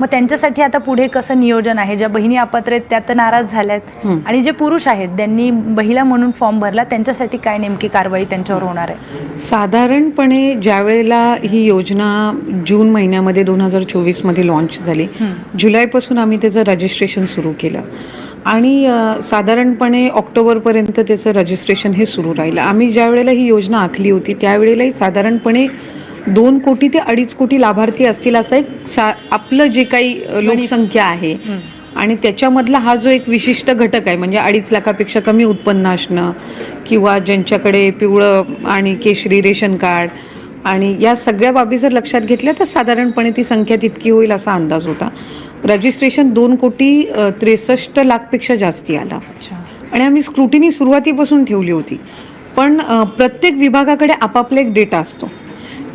मग त्यांच्यासाठी आता पुढे कसं नियोजन आहे? ज्या बहिणी अपात्र आहेत त्या तर नाराज झाल्यात. आणि जे पुरुष आहेत त्यांनी महिला म्हणून फॉर्म भरला त्यांच्यासाठी काय नेमकी कारवाई त्यांच्यावर होणार आहे? साधारणपणे ज्या वेळेला ही योजना जून महिन्यामध्ये दोन हजार चोवीसमध्ये लॉन्च झाली. जुलैपासून आम्ही त्याचं रजिस्ट्रेशन सुरू केलं. आणि साधारणपणे ऑक्टोबरपर्यंत त्याचं रजिस्ट्रेशन हे सुरू राहिलं. आम्ही ज्या वेळेला ही योजना आखली होती त्यावेळेलाही साधारणपणे दोन कोटी ते अडीच कोटी लाभार्थी असतील असं एक सा आपलं जे काही लोकसंख्या आहे. आणि त्याच्यामधला हा जो एक विशिष्ट घटक आहे म्हणजे अडीच लाखापेक्षा कमी उत्पन्न असणं किंवा ज्यांच्याकडे पिवळं आणि केशरी रेशन कार्ड आणि या सगळ्या बाबी जर लक्षात घेतल्या तर साधारणपणे ती संख्या तितकी होईल असा अंदाज होता. रजिस्ट्रेशन दोन कोटी त्रेसष्ट लाखपेक्षा जास्ती आला. आणि आम्ही स्क्रुटिनी सुरुवातीपासून ठेवली होती. पण प्रत्येक विभागाकडे आपापला एक डेटा असतो.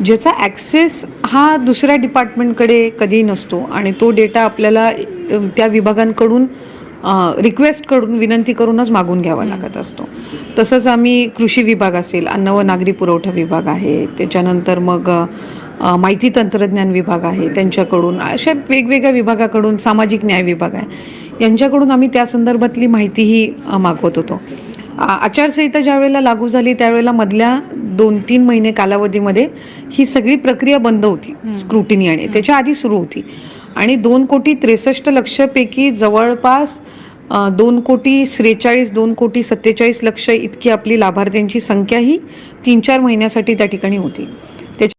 ज्याचा ॲक्सेस हा दुसऱ्या डिपार्टमेंटकडे कधीही नसतो. आणि तो डेटा आपल्याला त्या विभागांकडून रिक्वेस्ट करून विनंती करूनच मागून घ्यावा लागत असतो. तसंच आम्ही कृषी विभाग असेल अन्न व नागरी पुरवठा विभाग आहे त्याच्यानंतर मग माहिती तंत्रज्ञान विभाग आहे त्यांच्याकडून अशा वेगवेगळ्या विभागाकडून सामाजिक न्याय विभाग आहे यांच्याकडून आम्ही त्या संदर्भातली माहितीही मागवत होतो. आचारसंहिता ज्या वेळेला लागू झाली त्यावेळेला मधल्या दोन तीन महिने कालावधीमध्ये ही सगळी प्रक्रिया बंद होती. स्क्रुटिनी आणि त्याच्या आधी सुरू होती. आणि दोन कोटी त्रेसष्ट लक्षपैकी जवळपास दोन कोटी त्रेचाळीस दोन कोटी सत्तेचाळीस लक्ष इतकी आपली लाभार्थ्यांची संख्या ही तीन चार महिन्यासाठी त्या ठिकाणी होती.